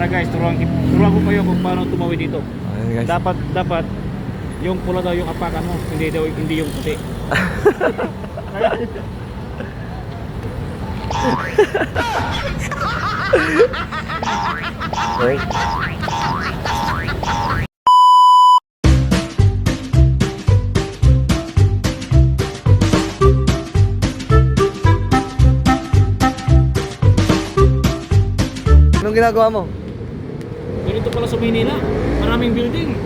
Tara guys, turuan, turuan ko kayo kung paano tumawid dito. Ayun guys. Dapat, dapat, yung pula daw yung apakan mo, hindi daw, hindi yung puti. Right. Anong ginagawa mo? Ganito pala sa Maynila, maraming building.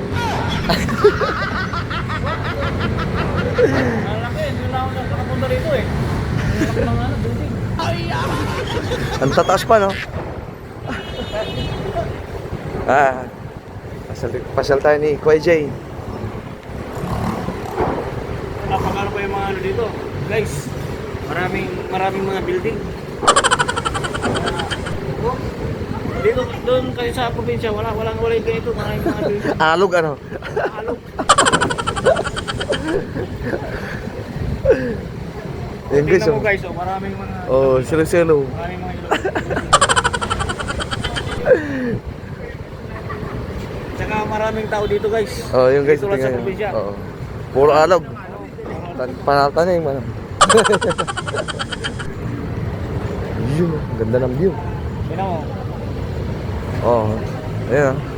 Malaki, hindi na ako nakapunta rito eh. Malaki mga ano, building. Ang tataas pa, no? ah, pasal, pasal tayo ni Kuya Jay. Napakano pa yung mga ano dito. Guys, maraming maraming mga building. Oh, dito doon kayo sa probinsya, wala walang wala yung ganito, maraming mga building. Alog, ano? Alok. Yan guys, oh. guys, oh, maraming mga Oh, silo-silo. maraming mga ilog. Tsaka maraming tao dito guys. Oh, yung guys, Dito lang sa probinsya. Oo. Puro alog. Tan- Panatanim, ano? Yun, oh. ganda ng view. Tingnan mo. Oo. Ayan. oh.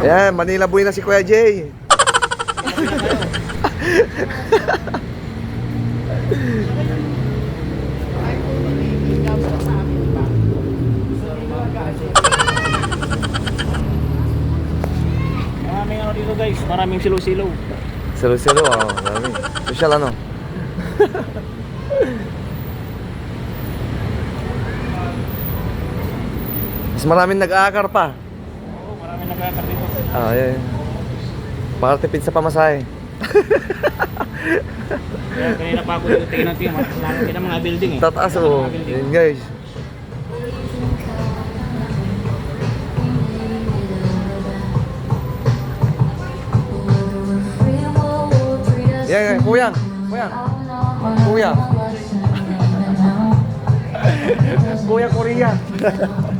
Ayan, Manila boy na si Kuya Jay. Maraming ano dito guys, maraming silo-silo. Silo-silo, oh. Dami. Social ano? Mas maraming nag-aakar pa. Oo, maraming nagkakar dito. Ah, ayan. Para tipid sa pamasahe. Kaya kanina pa ako dito tingnan natin, malaki ng mga building eh. Tataas ng oh. Yan guys. Yan, yan. Kuyang. Kuyang. Kuya. Kuya Korea.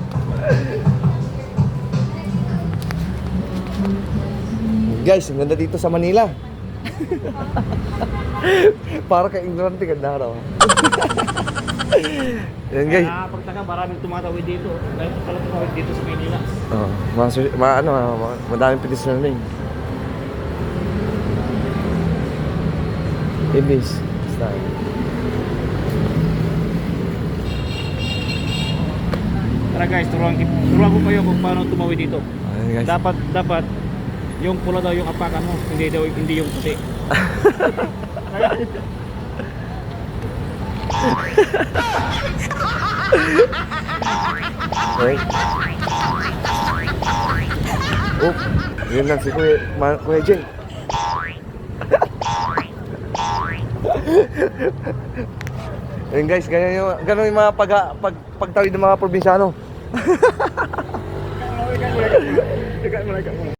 Guys, ang ganda dito sa Manila. Para kay ignorante ganda raw. Yan guys. Kaya pagtaka maraming tumatawid dito. Dahil pala tumawid dito sa Maynila. Oh, mga, mga ano, mga, madaming pedestrian lane. Ibis. Style. Tara guys, turuan, turuan ko kayo kung paano tumawid dito. Ayun guys. Dapat, dapat, yung pula daw yung apakan mo, hindi daw, hindi yung puti. Right. Oh, yun lang si Kuya, Ma, Kuya Jay. Ayun guys, ganyan yung, ganun yung mga pag, pag, pagtawid ng mga probinsyano.